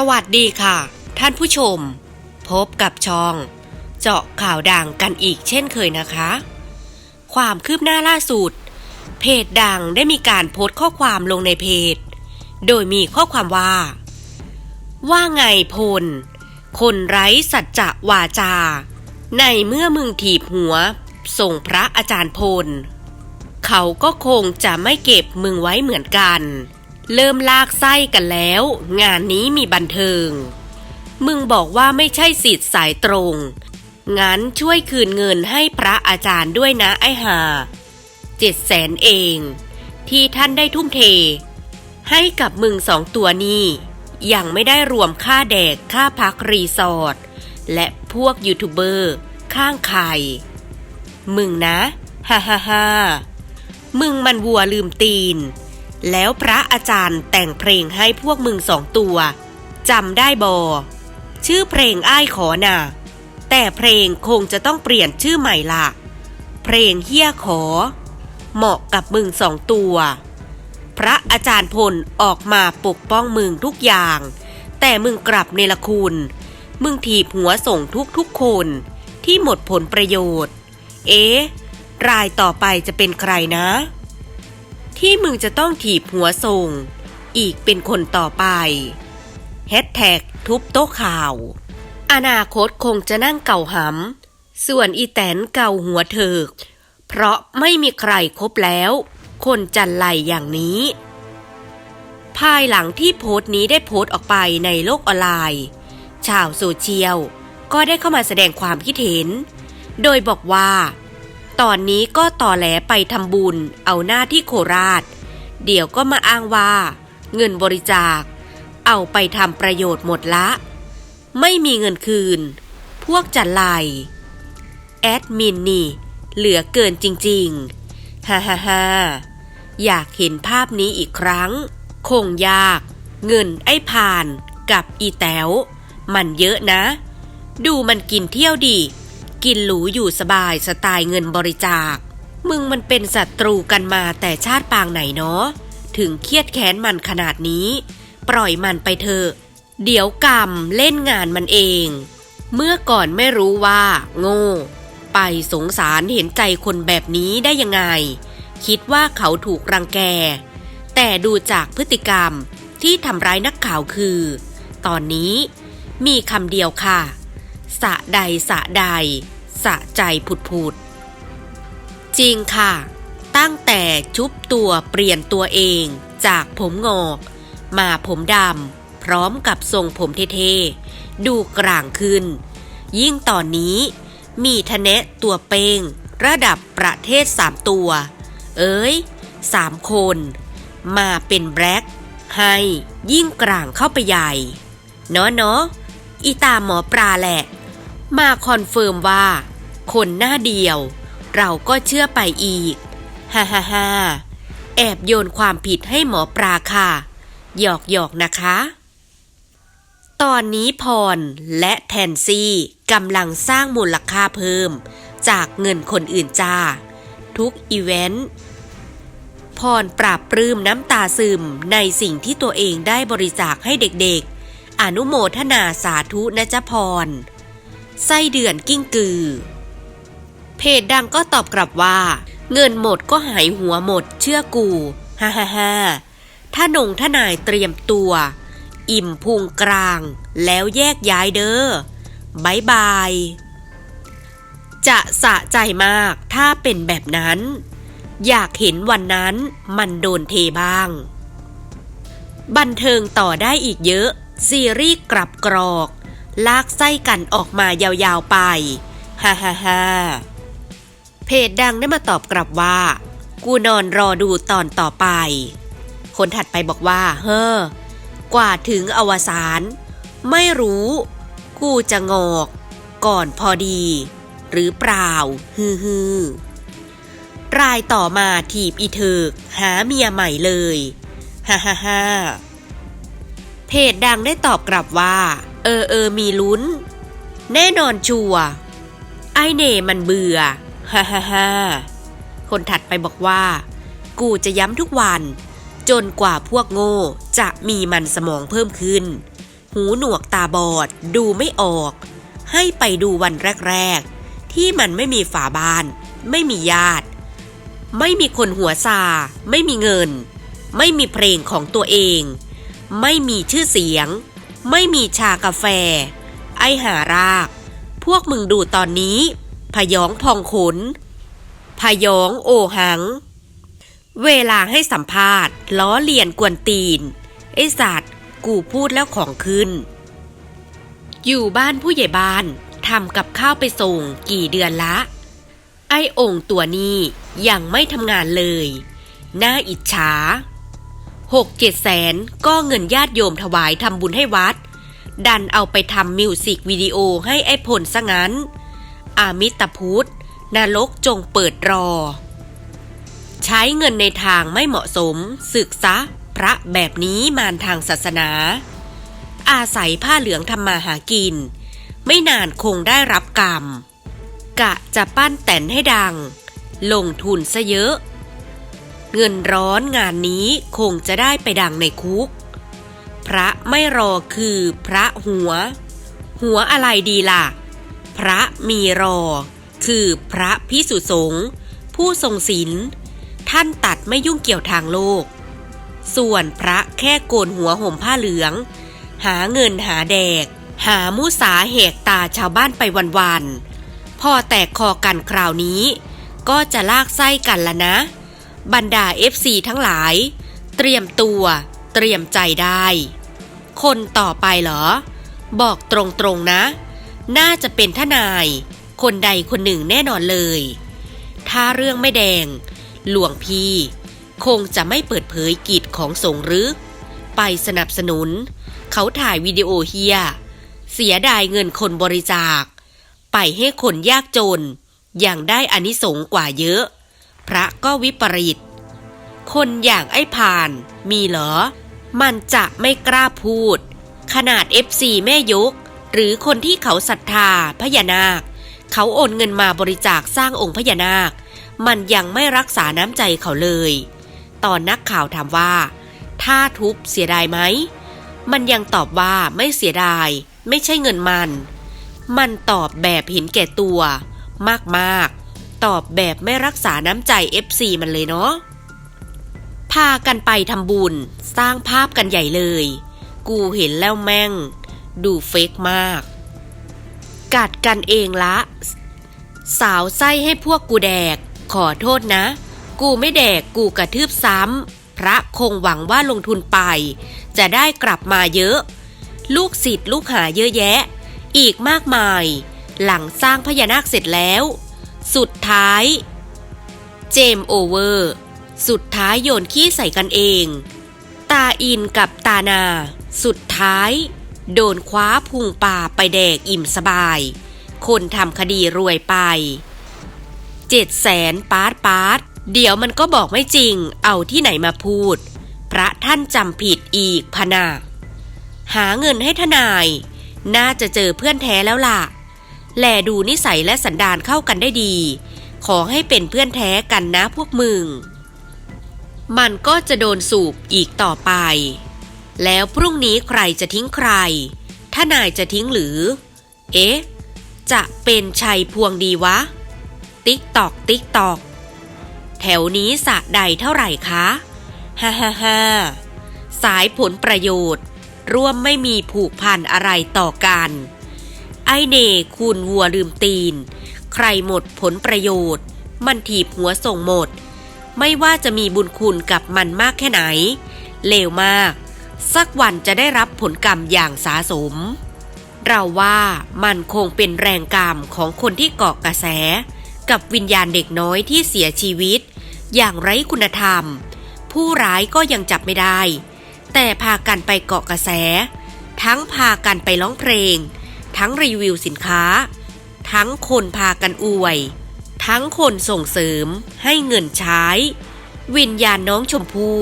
สวัสดีค่ะ ท่านผู้ชม พบกับช่อง เจาะข่าวดังกันอีกเช่นเคยนะคะ ความคืบหน้าล่าสุด เพจดังได้มีการโพสต์ข้อความลงในเพจ โดยมีข้อความว่า ว่าไงพล คนไร้สัจจะวาจา ในเมื่อมึงถีบหัว ส่งพระอาจารย์พล เขาก็คงจะไม่เก็บมึงไว้เหมือนกัน เริ่มลากไส้กันแล้ว งานนี้มีบันเทิง มึงบอกว่าไม่ใช่สิทธิ์สายตรง งั้นช่วยคืนเงินให้พระอาจารย์ด้วยนะไอ้หาเจ็ดแสนเอง ที่ท่านได้ทุ่มเท ให้กับมึงสองตัวนี้ ยังไม่ได้รวมค่าแดกค่าพักรีสอร์ทและพวกยูทูบเบอร์ ข้างไข่มึงนะ ฮ่าฮ่าฮ่ามึงมันวัวลืมตีน แล้วพระอาจารย์แต่งเพลงให้พวกมึงสองตัวจำได้บอ ชื่อเพลงอ้ายขอน่ะแต่เพลงคงจะต้องเปลี่ยนชื่อใหม่ละเพลงเฮี้ยขอ เหมาะกับมึงสองตัว พระอาจารย์พลออกมาปกป้องมึงทุกอย่าง แต่มึงกลับเนรคุณ มึงถีบหัวส่งทุกทุกคนที่หมดผลประโยชน์ เอ๊ะรายต่อไปจะเป็นใครนะ ที่มึงจะต้องถีบหัวส่ง อีกเป็นคนต่อไปแฮชแท็กทุบโต๊ะข่าว อนาคตคงจะนั่งเก่าหำ ส่วนอีแตนเก่าหัวเถิก เพราะไม่มีใครครบแล้ว คนจันไรอย่างนี้ ภายหลังที่โพสต์นี้ได้โพสต์ออกไปในโลกออนไลน์ ชาวโซเชียลก็ได้เข้ามาแสดงความคิดเห็น โดยบอกว่า ตอนนี้ก็ต่อแหลไปทำบุญ เอาหน้าที่โคราช เดี๋ยวก็มาอ้างว่า เงินบริจาค เอาไปทำประโยชน์หมดละ ไม่มีเงินคืน พวกจันไลแอดมินนี่ เหลือเกินจริงๆฮ่าฮ่าฮ่าอยากเห็นภาพนี้อีกครั้ง คงยาก เงินไอ้ผ่านกับอีแต๋วมันเยอะนะ ดูมันกินเที่ยวดิ กินหรูอยู่สบายสไตล์เงินบริจาค มึงมันเป็นศัตรูกันมาแต่ชาติปางไหนเนาะถึงเครียดแค้นมันขนาดนี้ ปล่อยมันไปเถอะ เดี๋ยวกรรมเล่นงานมันเอง เมื่อก่อนไม่รู้ว่า โง่ ไปสงสารเห็นใจคนแบบนี้ได้ยังไง คิดว่าเขาถูกรังแก แต่ดูจากพฤติกรรมที่ทำร้ายนักข่าวคือ ตอนนี้มีคำเดียวค่ะ สะใดสะใด สะใจผุดผุดจริงค่ะ ตั้งแต่ชุบตัวเปลี่ยนตัวเองจากผมงอก มาผมดำพร้อมกับทรงผมเท่ๆ ดูกลางขึ้น ยิ่งตอนนี้มีทะเนะตัวเป้ง ระดับประเทศสามตัว เอ้ยสามคน มาเป็นแบล็คให้ยิ่งกลางเข้าไปใหญ่ เนาะเนาะอีตาหมอปลาแหละ มาคอนเฟิร์มว่า คนหน้าเดียว เราก็เชื่อไปอีก ฮ่าฮ่าฮ่าแอบโยนความผิดให้หมอปลาค่ะ หยอกหยอกนะคะ ตอนนี้พรและแทนซี่กำลังสร้างมูลค่าเพิ่ม จากเงินคนอื่นจ้า ทุกอีเวนต์พรปราบปลื้มน้ำตาซึมในสิ่งที่ตัวเองได้บริจาคให้เด็กๆ อนุโมทนาสาธุนะจ๊ะพร ไส้เดือนกิ้งกือ เพจดังก็ตอบกลับว่า เงินหมดก็หายหัวหมดเชื่อกูฮ่าฮ่าฮ่าถ้านงทนายเตรียมตัว อิ่มพุงกลาง แล้วแยกย้ายเด้อบายบาย จะสะใจมากถ้าเป็นแบบนั้น อยากเห็นวันนั้นมันโดนเทบ้าง บันเทิงต่อได้อีกเยอะ ซีรีส์กลับกรอก ลากไส้กันออกมายาวๆไป ฮ่าฮ่าฮ่าเพจดังได้มาตอบกลับว่า กูนอนรอดูตอนต่อไป คนถัดไปบอกว่า เฮ้อกว่าถึงอวสานไม่รู้ กูจะงอก ก่อนพอดี หรือเปล่า ฮือฮือรายต่อมาถีบอีเถิกหาเมียใหม่เลย ฮ่าฮ่าฮ่าเพจดังได้ตอบกลับว่า ออเออมีลุ้น แน่นอนชัวไอเน่มันเบื่อฮ่าฮ่าฮ่าคนถัดไปบอกว่า กูจะย้ำทุกวัน จนกว่าพวกโง่จะมีมันสมองเพิ่มขึ้น หูหนวกตาบอดดูไม่ออก ให้ไปดูวันแรก ๆ ที่มันไม่มีฝาบ้าน ไม่มีญาติ ไม่มีคนหัวซาไม่มีเงิน ไม่มีเพลงของตัวเอง ไม่มีชื่อเสียง ไม่มีชากาแฟ ไอหาราก พวกมึงดูตอนนี้ พยองพองขน พยองโอหัง เวลาให้สัมภาษณ์ ล้อเลียนกวนตีน ไอสัตว์ กูพูดแล้วของขึ้น อยู่บ้านผู้ใหญ่บ้านทำกับข้าวไปส่งกี่เดือนละ ไอ้องค์ตัวนี้ยังไม่ทำงานเลย น่าอิจฉา หกเจ็ดแสนก็เงินญาติโยมถวายทำบุญให้วัด ดันเอาไปทำมิวสิกวิดีโอให้ไอ้พลซะงั้น อามิตพุทธนรกจงเปิดรอ ใช้เงินในทางไม่เหมาะสมศึกซะพระแบบนี้มารทางศาสนา อาศัยผ้าเหลืองทำมาหากิน ไม่นานคงได้รับกรรม กะจะปั้นแต่นให้ดัง ลงทุนซะเยอะ เงินร้อนงานนี้คงจะได้ไปดังในคุก พระไม่รอคือพระหัว หัวอะไรดีล่ะ พระมีรอ คือพระพิสุสงฆ์ผู้ทรงศีลท่านตัดไม่ยุ่งเกี่ยวทางโลก ส่วนพระแค่โกนหัวห่มผ้าเหลือง หาเงินหาแดก หามุสาแหกตาชาวบ้านไปวันๆพอแตกคอกันคราวนี้ ก็จะลากไส้กันละนะ บรรดา FC ทั้งหลาย เตรียมตัว เตรียมใจได้ คนต่อไปเหรอ บอกตรงๆนะ น่าจะเป็นทนาย คนใดคนหนึ่งแน่นอนเลย ถ้าเรื่องไม่แดง หลวงพี่ คงจะไม่เปิดเผยกิจของสงฆ์หรือ ไปสนับสนุน เขาถ่ายวิดีโอเฮีย เสียดายเงินคนบริจาค ไปให้คนยากจน อย่างได้อานิสงส์กว่าเยอะ พระก็วิปริต คนอย่างไอ้ผ่านมีเหรอ มันจะไม่กล้าพูด ขนาด FC แม่ยก หรือคนที่เขาศรัทธาพญานาค เขาโอนเงินมาบริจาคสร้างองค์พญานาค มันยังไม่รักษาน้ำใจเขาเลย ตอนนักข่าวถามว่า ถ้าทุบเสียดายไหม มันยังตอบว่าไม่เสียดาย ไม่ใช่เงินมัน มันตอบแบบเห็นแก่ตัว มากๆ ตอบแบบไม่รักษาน้ำใจ FC มันเลยเนาะ พากันไปทำบุญ สร้างภาพกันใหญ่เลย กูเห็นแล้วแม่ง ดูเฟกมาก กัดกันเองละ สาวไส้ให้พวกกูแดก ขอโทษนะ กูไม่แดกกูกระทืบซ้ำ พระคงหวังว่าลงทุนไป จะได้กลับมาเยอะ ลูกศิษย์ลูกหาเยอะแยะ อีกมากมาย หลังสร้างพญานาคเสร็จแล้ว สุดท้าย เจมโอเวอร์ สุดท้ายโยนขี้ใส่กันเอง ตาอินกับตานา สุดท้าย โดนคว้าพุงป่าไปแดกอิ่มสบาย คนทำคดีรวยไปเจ็ดแสนปาร์ตปาร์ตเดี๋ยวมันก็บอกไม่จริง เอาที่ไหนมาพูด พระท่านจำผิดอีกพนาหาเงินให้ทนาย น่าจะเจอเพื่อนแท้แล้วล่ะ แลดูนิสัยและสันดานเข้ากันได้ดี ขอให้เป็นเพื่อนแท้กันนะพวกมึง มันก็จะโดนสูบอีกต่อไป แล้วพรุ่งนี้ใครจะทิ้งใคร ถ้านายจะทิ้งหรือ เอ๊ะ จะเป็นชัยพวงดีวะ ติ๊กตอกติ๊กตอก แถวนี้สะใดเท่าไหร่คะฮ่าฮ่าฮ่าสายผลประโยชน์ ร่วมไม่มีผูกพันอะไรต่อกัน ไอเน่คูณวัวลืมตีน ใครหมดผลประโยชน์ มันถีบหัวส่งหมด ไม่ว่าจะมีบุญคุณกับมันมากแค่ไหน เลวมาก สักวันจะได้รับผลกรรมอย่างสาสม เราว่ามันคงเป็นแรงกรรมของคนที่เกาะกระแส กับวิญญาณเด็กน้อยที่เสียชีวิต อย่างไร้คุณธรรม ผู้ร้ายก็ยังจับไม่ได้ แต่พากันไปเกาะกระแส ทั้งพากันไปร้องเพลง ทั้งรีวิวสินค้า ทั้งคนพากันอวย ทั้งคนส่งเสริมให้เงินใช้ วิญญาณน้องชมพู่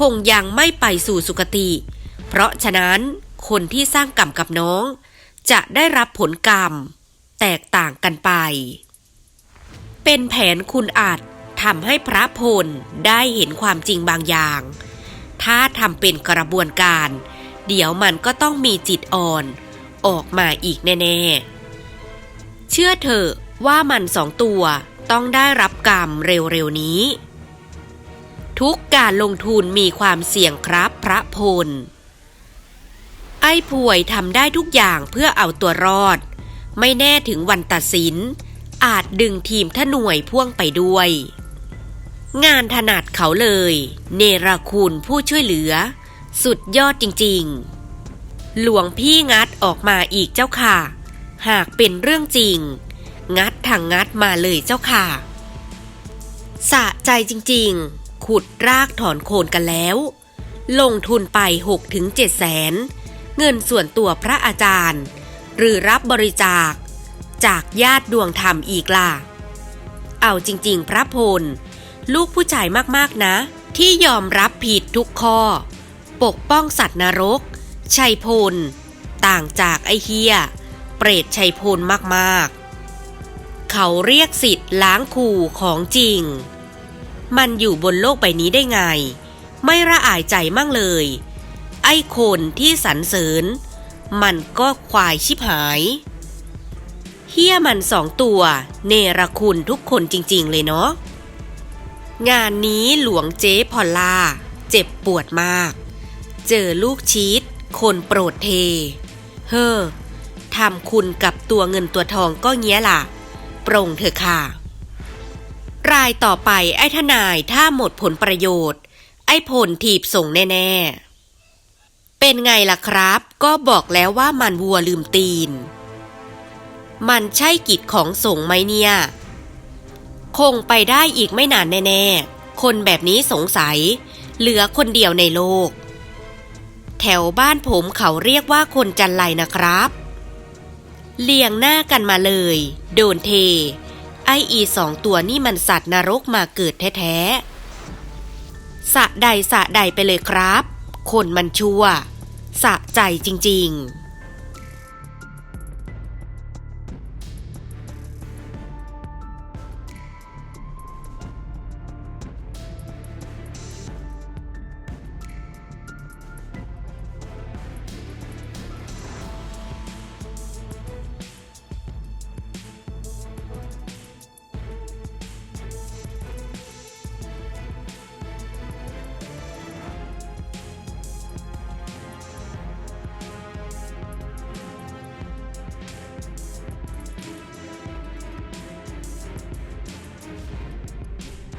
คงยังไม่ไปสู่สุคติ เพราะฉะนั้นคนที่สร้างกรรมกับน้อง จะได้รับผลกรรม แตกต่างกันไป เป็นแผนคุณอาจทำให้พระพลได้เห็นความจริงบางอย่าง ถ้าทำเป็นกระบวนการ เดี๋ยวมันก็ต้องมีจิตอ่อน ออกมาอีกแน่ๆ เชื่อเถอะว่ามันสองตัวต้องได้รับกรรมเร็วๆนี้ ทุกการลงทุนมีความเสี่ยงครับพระพล ไอ้ป่วยทำได้ทุกอย่างเพื่อเอาตัวรอด ไม่แน่ถึงวันตัดสิน อาจดึงทีมท่าหน่วยพ่วงไปด้วย งานถนัดเขาเลย เนรคุณผู้ช่วยเหลือ สุดยอดจริง ๆ หลวงพี่งัดออกมาอีกเจ้าค่ะ หากเป็นเรื่องจริง งัดทางงัดมาเลยเจ้าค่ะ สะใจจริงๆ ขุดรากถอนโคนกันแล้ว ลงทุนไป6ถึง7แสน เงินส่วนตัวพระอาจารย์ หรือรับบริจาค จากญาติดวงธรรมอีกล่ะ เอาจริงๆ พระพล ลูกผู้ชายมากๆนะ ที่ยอมรับผิดทุกข้อ ปกป้องสัตว์นรก ชัยพล ต่างจากไอเฮีย เปรตชัยพลมากๆ เขาเรียกสิทธิ์ล้างขู่ของจริง มันอยู่บนโลกใบนี้ได้ไง ไม่ระอายใจมั่งเลย ไอ้คนที่สรรเสริญ มันก็ควายชิบหาย เฮียมันสองตัว เนรคุณทุกคนจริง ๆ เลยเนาะงานนี้หลวงเจ๊พอลล่า เจ็บปวดมาก เจอลูกชีต คนโปรดเท เฮ้อทำคุณกับตัวเงินตัวทองก็เงี้ยล่ะ ปรงเถอะค่ะ รายต่อไปไอ้ทนายถ้าหมดผลประโยชน์ ไอ้ผลถีบส่งแน่ ๆ เป็นไงล่ะครับ ก็บอกแล้วว่ามันวัวลืมตีน มันใช่กิจของสงไหมเนี่ย คงไปได้อีกไม่นานแน่ ๆ คนแบบนี้สงสัย เหลือคนเดียวในโลก แถวบ้านผมเขาเรียกว่าคนจันไรนะครับ เลียงหน้ากันมาเลย โดนเท ไออีสองตัวนี่มันสัตว์นรกมาเกิดแท้ๆสะใดสะใดไปเลยครับ คนมันชั่ว สะใจจริงๆ